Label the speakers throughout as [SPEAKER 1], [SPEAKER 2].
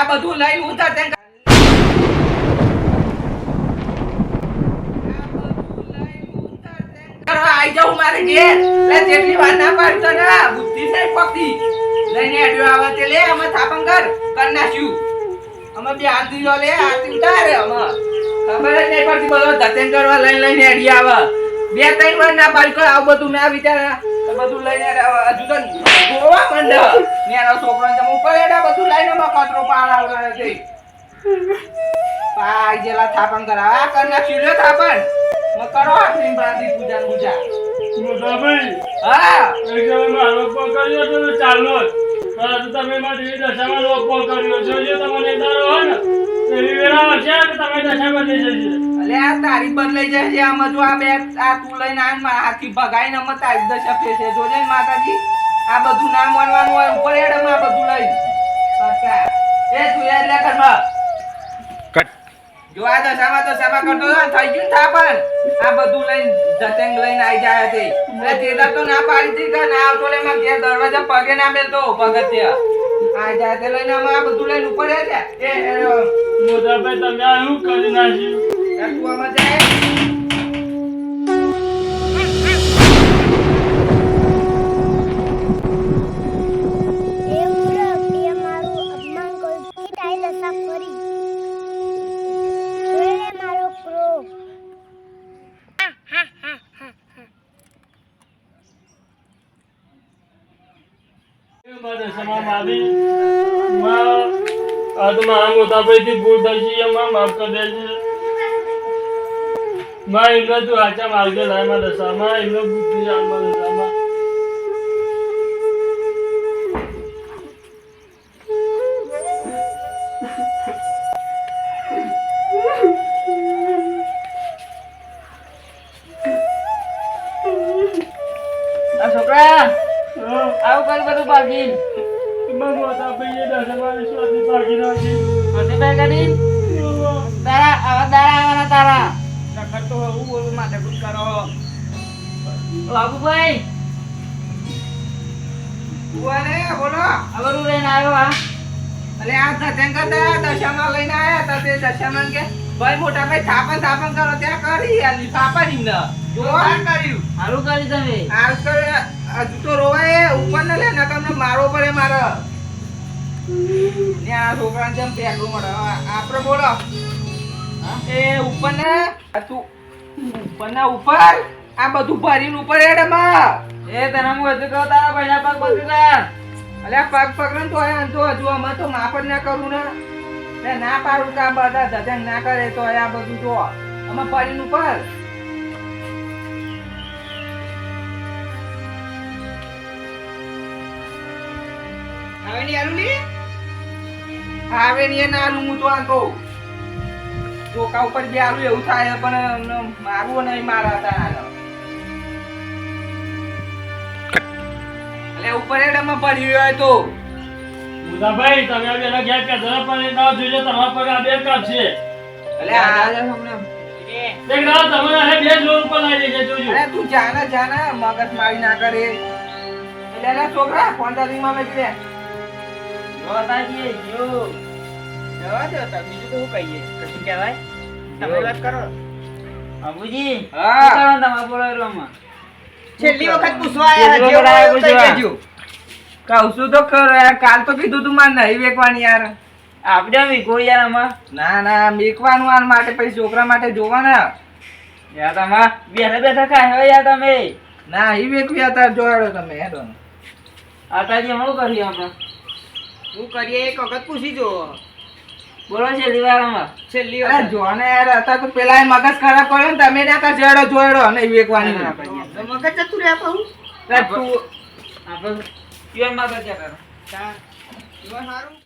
[SPEAKER 1] આ બધું લઈને ઉતાર તે આઈ જાઉં મારે ઘેર. લે, જેટલી વાર ના પાડતો ના, બુદ્ધિ છે પકડી. લઈને અડ્યો આવે તે લે, અમે થાપણ કર કર નાખ્યું. અમે બે આંધી લો લે આંધી ઉતારે અમે. ખબર જ નહીં પડતી, બધો ધતેન કરવા લઈને લઈને અડી આવે. બે ત્રણ વાર ના પાડી કર આવું બધું ના વિચાર. બધું લઈને હજુ તો ગોવા મંડ નેનો છોકરો ને ઉપર એડા બધું લઈને અમે કચરો પાડાવડાવે છે. પાઈ જેલા થાપણ કરાવે. કર નાખ્યું લે થાપણ. મ કરો આટલી બાંધી પૂજા. પૂજા
[SPEAKER 2] મોટાભાઈ
[SPEAKER 1] હા.
[SPEAKER 2] એક સમયમાં આરોપ કર્યો તો ચાલો. પરંતુ તમે મારી દશામાં પણ કર્યો. જો તમને ડર હોય ને એવી વેળા આવશે કે તમે દશામાં જઈ જશે
[SPEAKER 1] અલે આ તારી બદલાઈ જાય છે આમાં જો આ બે આ તું લઈને આવીને મારા હાથથી ભગાઈને અમે તારી દશા ફેસે જોજે ને માતાજી આ બધું ના માનવાનું હોય ઉપર હેડ આ બધું લઈ એ તું યાદ લે કરમાં જો આ દશામાં દશામાં કરતો હતો થઈ ગયું થા થાપણ આ બધું લઈને જતેંગ લઈને આવી જાય છે. એટલે તેદા તો ના પાડી હતી કે ના આવતો લે માં ઘેર દરવાજા પગે ના મેલતો પગથિયા આ જાતે લઈને અમે આ બધું લઈને ઉપર એ,
[SPEAKER 2] મોટા ભાઈ તમે આ શું કરી નાખ્યું?
[SPEAKER 1] આમાં જાય.
[SPEAKER 3] એ મૂરખ એ મારું અપમાન કર્યું કે તારી દશા ફરી જોઈ લે મારો ક્રોધ હા, હા, હા, હા, હા.
[SPEAKER 2] મારા દશામાં મારી માં આ તો મારા મોટા ભાઈથી ભૂલ થઈ છે એમાં માફ કરી દેજે માં એમને તું આચા માર્ગે લાય મારા દશામાં એમને બુદ્ધિ આલ દશામાં. દશામાં
[SPEAKER 1] કે ભાઈ મોટા ભાઈ થાપણ થાપણ કરો ત્યાં કરી આ લીફાફા નીંદ કર્યું.
[SPEAKER 4] સારું કર્યું તમે.
[SPEAKER 1] આ તો હજુ તો રોવાય ઉપર ને લે ને તમને મારો પડે મારે. ને આ છોકરાને જેમ પેલું મળે. આપણે બોલો. એ ઉપર ને આ તું ઉપર ને ઉપર આ બધું ભરીને ઉપર હેડે
[SPEAKER 4] એ તને હું હજુ કહું તારા પહેલા પગ પકડી અલ્યા
[SPEAKER 1] અલે પગ પકડે તો હજુ અમે તો માફ જ ના કરું ને. ને ના પાડું કે આ બધા ધજન ના કરે તો આ બધું જો અમે ભરીને પર આવે ની આલુ ની આવે ની ના આલુ હું તો આ તો ચોકા ઉપર બે આલુ એવું થાય પણ મારવું નહીં મારા હતા એટલે ઉપર એડમાં પડ્યું હોય તો
[SPEAKER 2] ભાઈ તમે આ બેના ઘેર પેદરા પર ના જોજો તમારા પગ આ બે કાપ છે.
[SPEAKER 1] એટલે આ
[SPEAKER 2] એક દાડો તમે આ બે જોર ઉપર લાવી દેજે જોજો.
[SPEAKER 1] અરે તું જાના જાના મગજ મારી ના કરે. એટલે એલા છોકરા ફોનમાં મેં લે
[SPEAKER 4] જોતાજી જો.
[SPEAKER 1] જવા દો તો બીજું તો શું કહીએ? કશું કહેવાય? તમે વાત કરો.
[SPEAKER 4] બાબુજી
[SPEAKER 1] હા.
[SPEAKER 4] કરો તમારે
[SPEAKER 1] છેલ્લી વખત પૂછવા
[SPEAKER 4] આવ્યા
[SPEAKER 1] જેવું થઈ ગયું. કહું છું તો ખરો યાર. કાલ તો કીધું તું મારે નહીં વેકવાની યાર.
[SPEAKER 4] આપણે વીકો યાર આમાં.
[SPEAKER 1] ના ના મેકવાનું આ માટે પછી છોકરા માટે જોવાના.
[SPEAKER 4] યાર તમા બેઠા બેઠા ખાય યાર તમે.
[SPEAKER 1] ના એ વેકવી હતા જોડો તમે હેડો
[SPEAKER 4] આતાજી શું કરીએ આપણે
[SPEAKER 1] શું કરીએ એક વખત પૂછી જો
[SPEAKER 4] બોલો છેલ્લી વાર આમાં.
[SPEAKER 1] છેલ્લી વાર જો ને યાર હતા તો પેલા મગજ ખરાબ કર્યો ને તમે ત્યાં તા જેડો જોડો અને વેકવાની ના પડી મગજ જતું રહ્યા તું
[SPEAKER 4] આપણે પ્યોરમાં કરજે કરો
[SPEAKER 1] સારું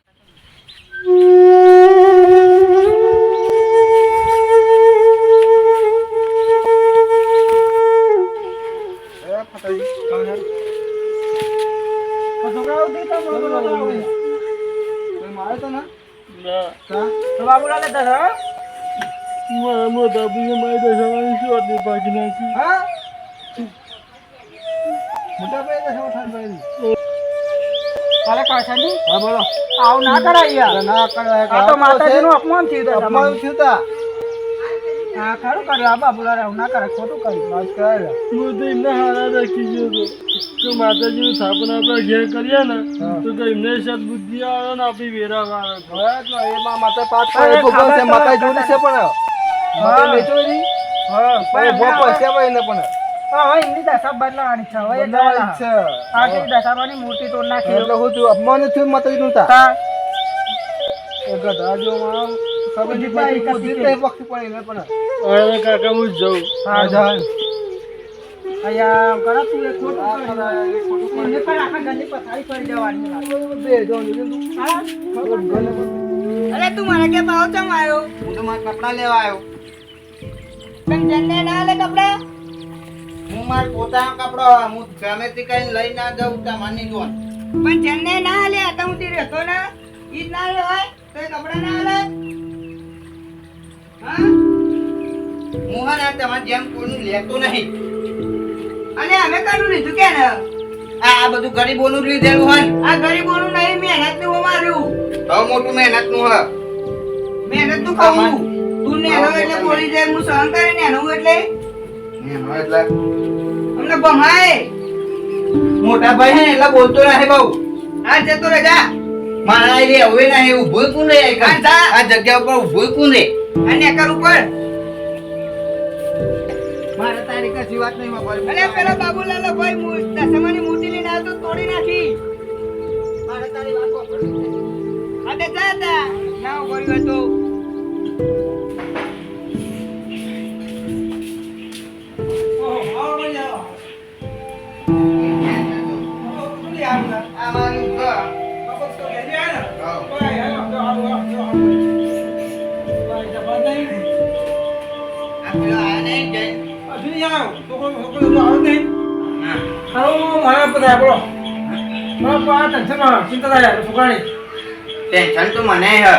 [SPEAKER 2] ના. મારા મોટા ભાઈએ મારી દશામાં સ્વાદી ભાગી નાખી
[SPEAKER 5] અરે કાશાજી
[SPEAKER 6] હા બોલો.
[SPEAKER 5] આવ ના કરાય યાર.
[SPEAKER 6] ના કરાય
[SPEAKER 5] આ તો માતાજીનું અપમાન થયું છે
[SPEAKER 6] અપમાન થયું તા.
[SPEAKER 5] હા ખરું કર્યું. આ બાબુલા આવું ના કરે ખોટું કર્યું.
[SPEAKER 6] આજ કરે
[SPEAKER 2] હું તો એમને હારા રાખી ગયો તો કે માતાજીનું સ્થાપના આપણે ઘેર કરીએ ને
[SPEAKER 6] હા.
[SPEAKER 2] તો કે એમને સદબુદ્ધિ આવે ને આપી વેરા વાળા
[SPEAKER 6] એમાં માતા પાછ ભગવાન છે માતા જોડી છે પણ. માતા
[SPEAKER 5] હા
[SPEAKER 6] પણ ભોગ પૈસા ભાઈ ને પણ.
[SPEAKER 5] હવે એની દશા બદલાવાની છે હવે
[SPEAKER 6] બદલાવાની. છે.
[SPEAKER 5] આ કઈ દશામાની મૂર્તિ તોડ નાખી
[SPEAKER 6] એટલે હું થયું અપમાન થયું માતાજીનું તા.
[SPEAKER 5] તા
[SPEAKER 6] એ ગધા જો મારા ખબર
[SPEAKER 5] બુદ્ધિ
[SPEAKER 6] નહીં
[SPEAKER 5] તો
[SPEAKER 6] બુદ્ધિ
[SPEAKER 5] એકાથી
[SPEAKER 6] તો વખત પડે એને પણ.
[SPEAKER 2] હવે કાકા હું જ
[SPEAKER 6] હા. જા.
[SPEAKER 5] અહીંયા કરો તું એ ખોટું
[SPEAKER 6] આ
[SPEAKER 5] કર્યું.
[SPEAKER 6] ખરા, એ ખોટું પડે.
[SPEAKER 5] એને પણ આખા ઘરની પથારી કરી દેવાની
[SPEAKER 6] બે જો
[SPEAKER 5] હા?
[SPEAKER 6] ખબર ગલે બધું.
[SPEAKER 7] અરે તું મારા કે ભાવ ચમ આવ્યો?
[SPEAKER 6] હું તો મારા કપડા લેવા આવ્યો.
[SPEAKER 7] તને જન્ને ના લે કપડા?
[SPEAKER 8] હું માર પોતાનો કપડો હું ગમે તે કઈ લઈ ના જાઉં માની જોન
[SPEAKER 7] પણ જન્ને ના લે તો હું તી રહેતો ને. ઈ ના લે હોય તો કપડા ના લે. હા?
[SPEAKER 8] હું હા ને તમારે જેમ કોઈનું લેતો નહીં.
[SPEAKER 7] અને અમે કરું લીધું કે ને?
[SPEAKER 8] આ આ બધું ગરીબોનું લીધેલું હોય.
[SPEAKER 7] આ ગરીબોનું નહીં મહેનતનું અમારું
[SPEAKER 8] બહુ મોટું મહેનતનું હ
[SPEAKER 7] મહેનતનું ખાવું તું નેનો એટલે બોલી જાય હું સહન કરે નેનું એટલે?
[SPEAKER 8] એટલે?
[SPEAKER 7] અમને ભમાય
[SPEAKER 8] મોટા ભાઈ હે એટલે બોલતો નહીં બહુ.
[SPEAKER 7] આ જતો રહે જા.
[SPEAKER 8] મારા એ હવે નહીં ઊભો કોણ રે આ આ જગ્યા ઉપર ઊભો કુ રે
[SPEAKER 7] અને કર ઉપર
[SPEAKER 8] મારે તારી કશી વાત નહીં વાપરવી.
[SPEAKER 7] અને પેલા બાબુલાલ ભાઈ મુ- દશામાની મૂર્તિ લઈને આવતો તોડી નાખી.
[SPEAKER 8] મારે તારી વાત વાપરવી નહીં.
[SPEAKER 7] અને ના હોય તો.
[SPEAKER 8] ટેન્શન તો મને હે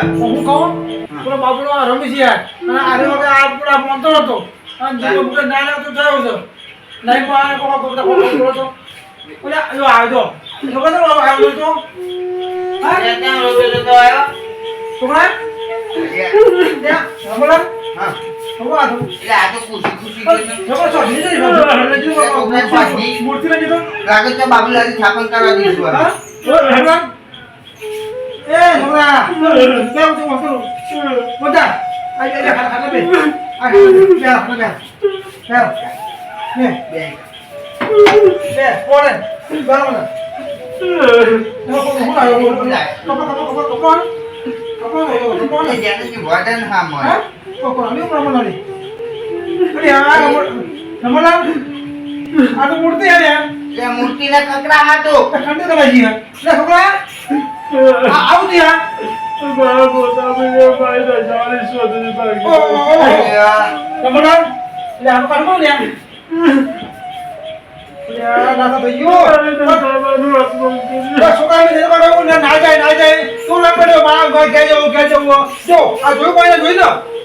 [SPEAKER 8] ત્યાં ત્યાં રોકેલો તો આવ્યો. હા. એટલે આ તો ખુશી ખુશી જોઈને લાગે છે બાબુલાલની સ્થાપન કરવા દીધું એ જેનાથી વજન હા મળે. એ મૂર્તિને કકડા હાથો.
[SPEAKER 2] મારા ભાઈ ભાઈ દશામાની શોધની બાકી
[SPEAKER 8] એ, આ,
[SPEAKER 2] મારે અપમાન કર્યું.
[SPEAKER 8] આ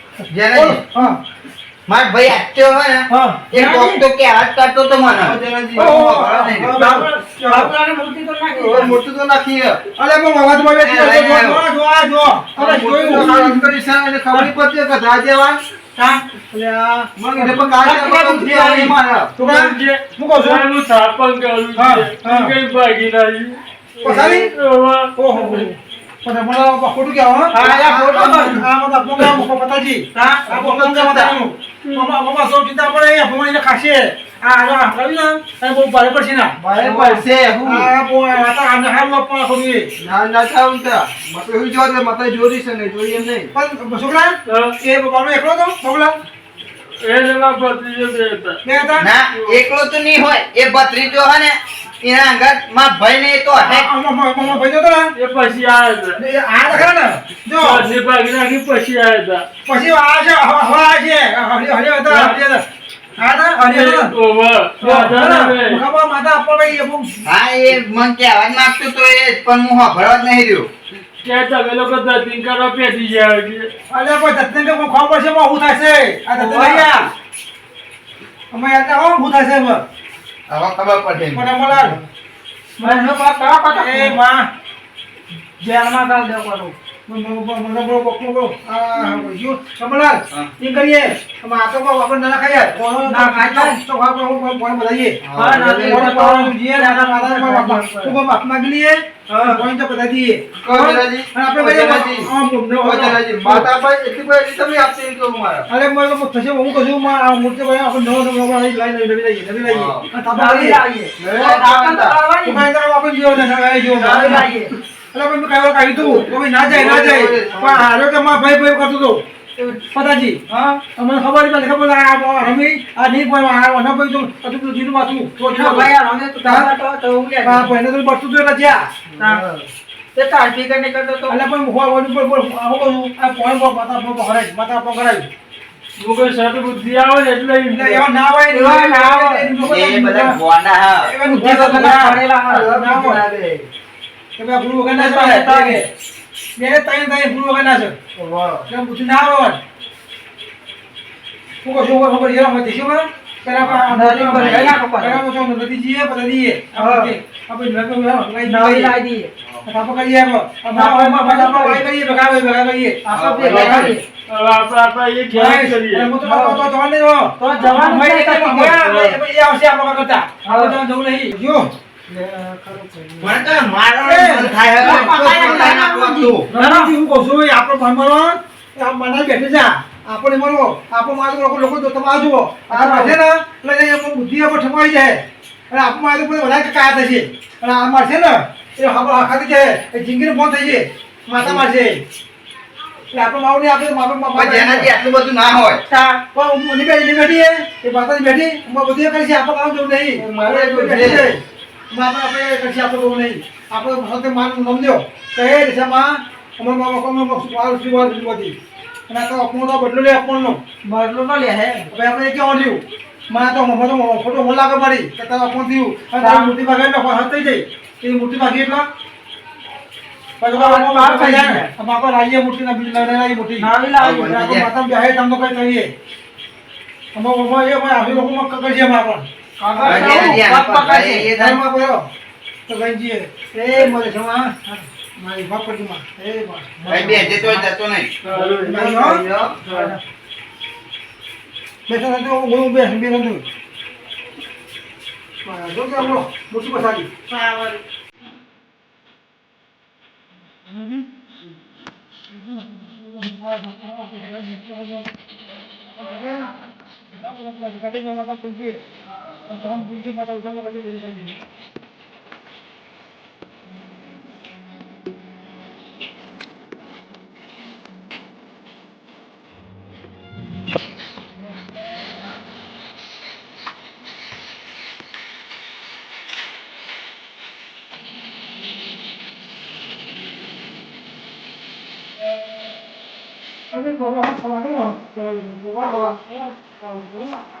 [SPEAKER 8] જેનાજી
[SPEAKER 6] હા.
[SPEAKER 8] માર ભાઈ આચ્યો હોય ને એ કોક તો કે હાથ કાઢતો તો મને.
[SPEAKER 5] બાબુલાને મૂર્તિ તોડ નાખી
[SPEAKER 8] ઓય, તો નાખી
[SPEAKER 6] અલે પણ મગજમાં બેઠી જો, જો, જો, આ જો. અરે જોયું, આ અંતરી છે, એને ખબર પડતી કે રાજે વાંચ. અલે આ, મને એને પણ કાઢે, પણ ઉઠી આવી તો કાં? હું? કહું છું.
[SPEAKER 2] મારું સ્થાપન કરું
[SPEAKER 6] હા,
[SPEAKER 2] છે ભાગી નાખી
[SPEAKER 6] પછાડી?
[SPEAKER 2] ઓહો.
[SPEAKER 6] પણ મને ખોટું કહેવાય, હો?
[SPEAKER 5] આ ખોટું.
[SPEAKER 6] આ આપણું કામ, આપણું પતાજી.
[SPEAKER 5] હા,
[SPEAKER 6] આ આપણું કામ પતાયું. મમ્મા- મમ્મા સૌ ચિંતા પડે, આ ભગવાન એને ખાશે. આ આનો હાથ આવી ને, એને બહુ ભારે પડશે ને.
[SPEAKER 8] ભારે પડશે, હું.
[SPEAKER 6] આ બહુ- આ તો આને
[SPEAKER 8] ના, ના તો. મતો જોરી છે ને, જોઈ નહીં.
[SPEAKER 6] પણ છોકરા, એ બાબલો એકલો તો બાબલા?
[SPEAKER 2] એના ભત્રીજો?
[SPEAKER 8] ના, એકલો તો નહીં હોય. એ ભત્રીજો હે ને,
[SPEAKER 9] એના અંગતમાં ભાઈ ને તો હટે
[SPEAKER 8] આમાં મામા મામા ભાઈ જતો
[SPEAKER 2] એ પછી આવ્યા હતા
[SPEAKER 8] આ દેખા ને? જો.
[SPEAKER 2] ઘરની ભાગી નાખી પછી આવ્યા હતા
[SPEAKER 8] પછી આ છે હવા હવા છે. હરી હરી હતા હરી હતા. આ હતા હરી હતા.
[SPEAKER 2] ઓવર. દાદા ને બે.
[SPEAKER 8] ખબર માતા આપવા ભાઈ એ બહુ
[SPEAKER 9] હા એ મન કે જ નાખતું તો એ પણ હું સાંભળવા જ નહીં રહ્યો.
[SPEAKER 2] કે તમે લોકો ધતિંગ કરવા પેટી ગયા છે
[SPEAKER 8] અલે કોઈ દત્તન કે ખબર છે બહુ આ અહીંયા અમે હવે
[SPEAKER 9] ખબર
[SPEAKER 8] મને
[SPEAKER 5] બાપ કરા પાછા
[SPEAKER 8] એ માં
[SPEAKER 5] જેલમાં ગાલ દેવો કરું
[SPEAKER 8] મને કોણ તો કોઈ આપણે
[SPEAKER 9] એટલી બધી તમે આપશે કહું મારા.
[SPEAKER 8] અરે મને તો થશે હું માં આ મૂર્તિ ભાઈ આપણે નવો નવો લઈ લઈ નવી લઈએ નવી. તાપા આપણે જીવો ને જીવો. એટલે કહેવા કાઢી તું. ના જાય ના જાય. પણ હારો કે માં ભાઈ ભાઈ કરતો તો પતાજી
[SPEAKER 5] હા?
[SPEAKER 8] તમને ખબર પડે ખબર આ રમી આ નહીં પણ આ ન ભાઈ તો પેલું જીનું માથું તો.
[SPEAKER 5] એનો ભાઈ આ રમે તો તારા તો તો હું હા
[SPEAKER 8] આ તો બચતું તો નથી
[SPEAKER 5] તે તાર ફિકર નહીં કરતો તો.
[SPEAKER 8] એટલે પણ હોય વળી પર પર આ કરું આ પોઈન્ટ પર માતા પર કરાય માતા કરાય.
[SPEAKER 2] હું સત બુદ્ધિ આવે ને એટલે
[SPEAKER 8] એવા ના હોય
[SPEAKER 5] એવા ના હોય.
[SPEAKER 9] એ બધા ગોના હા.
[SPEAKER 8] એવા બુદ્ધિ
[SPEAKER 5] જે બધા
[SPEAKER 8] ના
[SPEAKER 5] પડેલા
[SPEAKER 8] ના હોય. કે ભાઈ ભૂલ વગર ના ચાલે. બે ત્રણ ત્રણ ભૂલ વગર ના છે. એટલે બુદ્ધિ ના આવે હું કહું છું ખબર એવા હોય દેશો પેલા
[SPEAKER 5] પર લઈ નાખો પાછો.
[SPEAKER 8] પછી દઈએ. આપણે.
[SPEAKER 5] લાવી દઈએ
[SPEAKER 8] આપણે કરીએ. આપણે કરીએ ભેગા ભાઈ
[SPEAKER 5] આપણે
[SPEAKER 8] જવાન
[SPEAKER 5] કરતા.
[SPEAKER 8] આપણે જવું નહીં. જો છું. આપણો છે. આપણે આપણો મારો લોકો તો તમે આ ને એટલે આપણું બુદ્ધિ આપણે જાય. અને આપણું મારે વધારે કાયા થશે. અને આ મારશે ને એ આપણે આખાથી જાય. એ જિંદગીને ફોન થઈ જાય. માતા મારશે. એટલે આપણે મારું નહીં આપણે મારું
[SPEAKER 9] પણ જેનાથી આટલું બધું ના હોય.
[SPEAKER 8] પણ હું બેઠી બેઠી એ માતાજી બેઠી બધું એ કરી છે આપણે કામ જવું નહીં.
[SPEAKER 9] મારે છે.
[SPEAKER 8] છે આપણે જવું નહીં આપણે સાથે માન નામ દો કહે દિશામાં અમાર મામા કોમ વાર સુવાર સુવાથી અને આ તો બદલો લે અપણનો
[SPEAKER 5] બદલો ન લે હે.
[SPEAKER 8] હવે આપણે કેવું થયું? માં તો ખોટો મોલ પડી કે તારા અપણ થયું. અને તારી મૂર્તિ ભાગે એટલે હાથ થઈ જાય. એ મૂર્તિ ભાગી એટલા? આપણે લાવીએ મૂર્તિ લાવીએ મૂર્તિ. માતા બેહે તમને કઈ કહીએ મમ્મા એ આવી લોકો મક્કા કરીએ એમાં આપણે
[SPEAKER 5] કાગળ
[SPEAKER 9] જેનાથી
[SPEAKER 5] લાવો,
[SPEAKER 9] આના
[SPEAKER 5] પગ
[SPEAKER 9] પર
[SPEAKER 5] પકડશે.
[SPEAKER 9] એ થાય.
[SPEAKER 8] ઘરમાં પડ્યો તો કઈ જઈએ એ મળે છે માં મારી બાપ પડી માં એ માં
[SPEAKER 9] ભાઈ બેસે તોય જતો નહીં.
[SPEAKER 8] મારી હો? બેઠા નથી હું હું બેસ બે નથી જો કે આપણો મોટી પસાડી
[SPEAKER 2] કાકા ગાડી
[SPEAKER 8] મસ્ત આયો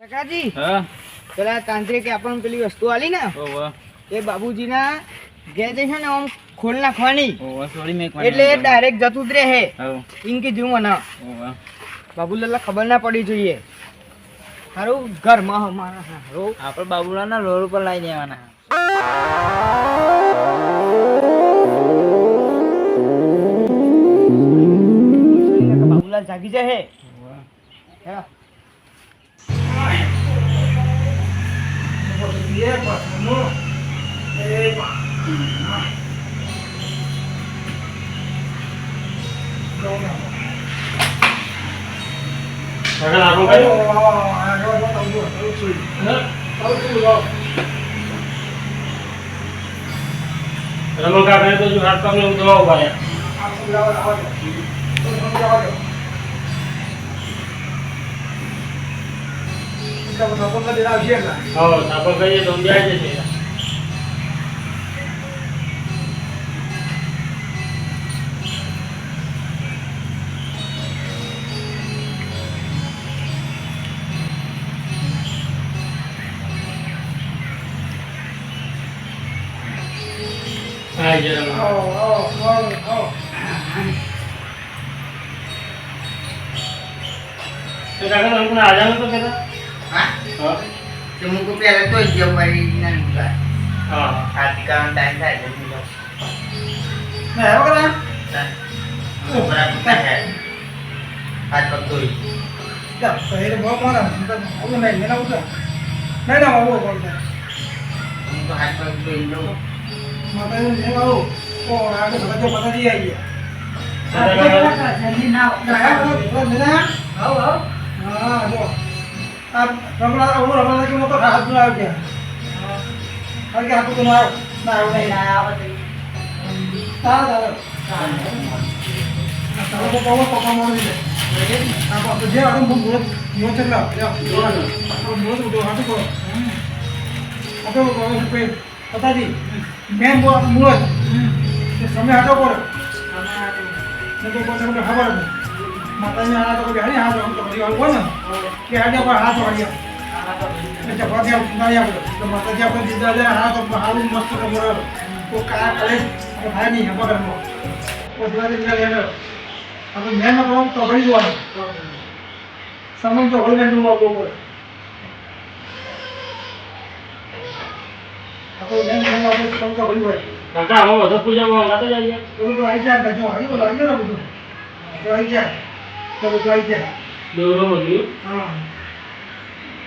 [SPEAKER 1] કાકાજી પેલા તાંત્રિકે આપણને પેલી વસ્તુ આલી ને? એ બાબુજીના ઘેર છે ને આમ ખોલ નાખવાની. એટલે ડાયરેક્ટ જતું જ રહે. ઇન કીધું મને બાબુલાલ ખબર ના પડી જોઈએ.
[SPEAKER 5] હારું ઘરમાં મારા
[SPEAKER 4] આપણે બાબુલાના રોડ ઉપર લઈ જવાના
[SPEAKER 5] બાબુલાલ જાગી જાય હે હેલો.
[SPEAKER 2] કાકા આપણો કઈ રમો કાકા તો જો હાથ પગ ને દવા ઊભા હા સાપો કહીએ તો જાય છે હા જરા તો કાકા તમે કોને આજાનો તો કહેતા
[SPEAKER 9] હા
[SPEAKER 2] હા
[SPEAKER 9] તો મુકુ પહેલા તો જ મારી ના મુકા
[SPEAKER 2] હા.
[SPEAKER 9] કામ ટાઈમ થાય એટલે મુકા
[SPEAKER 8] ના? હવે કરા
[SPEAKER 9] બરાબર થાય હાથ પગ ધોઈ.
[SPEAKER 8] પહેરે બહુ મારા ઓલું નહીં મેના ઉતર નહીં ના બોલતા
[SPEAKER 9] મુકો હાથ પગ ધોઈ લઉં
[SPEAKER 8] આવો. ઓ આગળ બધા પતા આવી
[SPEAKER 5] જલ્દી ના
[SPEAKER 8] ગયા
[SPEAKER 5] આવો આવો.
[SPEAKER 8] હા જો. આ રમણા ઓલું રમણા કે મોટો હાથ નો આવી ગયા કારણ કે હાથ તો ના આવ્યો ના આવ્યો નહીં તારા તારા તારા તો પાવો પકા મારી દે આ બાપ જે આ હું બોલ યો ચલા યા આ બોલ તો હાથ કો આ તો બોલ પે પતા દી મેં બોલ મુરત તે સમય હાટો પર ને તો કોઈ તમને ખબર નહીં માતાજી આના તો કોઈ હારી હાથ તો કરી આવું ને એટલે વાગ્યા ઉતાર્યા બધો તો માતાજી આપણે દીધા જાય હાથ તો હારું મસ્ત ખબર તો કા કરે ભાઈ નહીં એમ તો દ્વારા દીધા લેનો આપણે મેં માં તો ભરી જોવાનું સમય તો હોય મેં નું આપવો પડે આપણે મેં માં આપણે સમય તો ભરી હોય
[SPEAKER 2] કાકા અમે વધુ પૂજામાં હંગાતો જઈએ
[SPEAKER 8] બધું તો આવી જાય જો આવી બોલો આવી જાય બધું તો આવી જાય તો બધું આવી જાય
[SPEAKER 2] દોરો બધું
[SPEAKER 8] હા.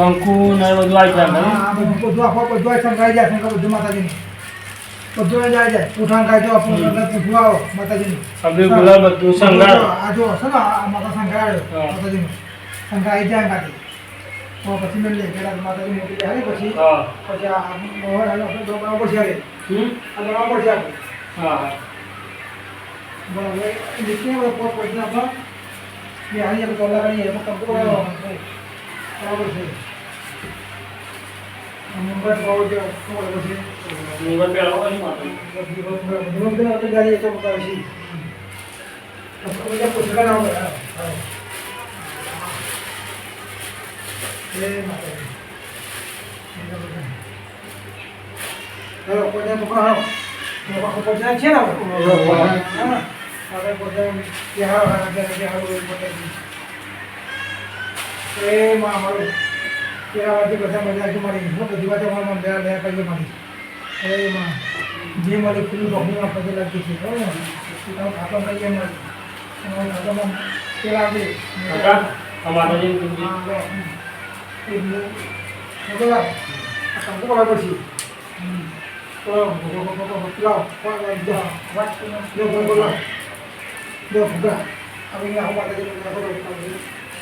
[SPEAKER 8] બધું બધું બધું બધું આવી આવું આવી જો આવા જો આવો બધું આવી બધું જો બધું
[SPEAKER 2] પૂરો જ આવે.
[SPEAKER 8] બધું
[SPEAKER 2] કંકુ ને બધું આવી જાય?
[SPEAKER 8] હા બધું બધું આખો બધું આ સંકળાઈ જાય શંકર બધું માતાજીને બધું આવી? જાય ઉઠાણ તો આપણું પૂછવું આવો માતાજીને
[SPEAKER 2] અબીર ગુલાલ બધું
[SPEAKER 8] આ જો હશે ને માતા. માતાજીનું. જાય કાઢી તો પછી મેં લે પેલા માતાજી મોટી જાય પછી પછી આ મોહર હાલો આપણે દોડાવવા પડશે હવે
[SPEAKER 2] હમ?
[SPEAKER 8] આ દોડાવવા પડશે આપણે
[SPEAKER 2] હા
[SPEAKER 8] બરાબર. નીચે પોત પહોંચીને બે હારી આપણે તોલા એમાં કંકુ બરાબર છે. મુંબઈ બહુ જે બરાબર છે
[SPEAKER 2] ડુંગર પેલો કઈ માટે
[SPEAKER 8] બધું બધું આપણે ગાડી તો બતાવે છે બધા પૂછડા ના હોય હા હેલો કોઈ પકડો લોકો પહોંચ્યા છે ને હા પહોંચ્યા કે હાલો હાલો કે એ માં તેરાવાથી બધા મજાથી મળી હું બધી વાત અમારા મંડળ લયા કરી હવે એમાં જે મળે પેલું ડોક્ટરમાં પગે લાગી છે. બરાબર? તમે ખાતા કરીએ મળી ખાતામાં તેલ આપે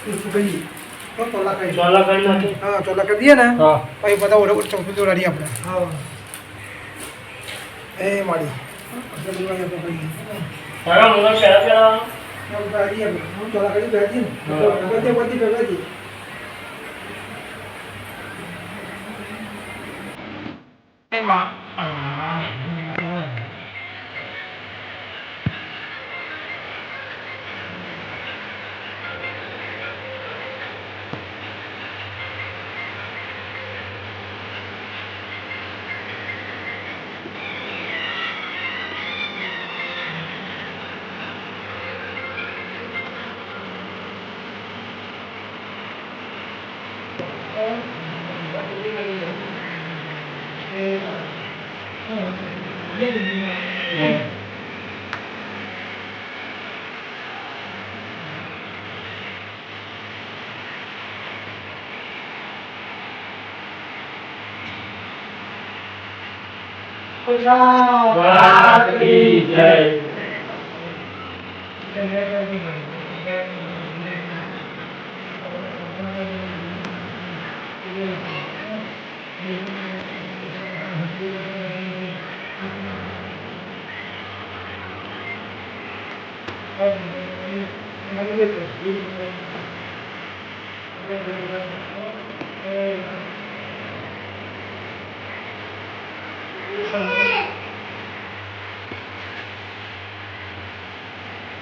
[SPEAKER 8] પછી ચોલા કરી
[SPEAKER 1] ચોલા કરી નાખી
[SPEAKER 8] હા. ચોલા કરી દઈએ
[SPEAKER 1] વૈષ્ણવ જય.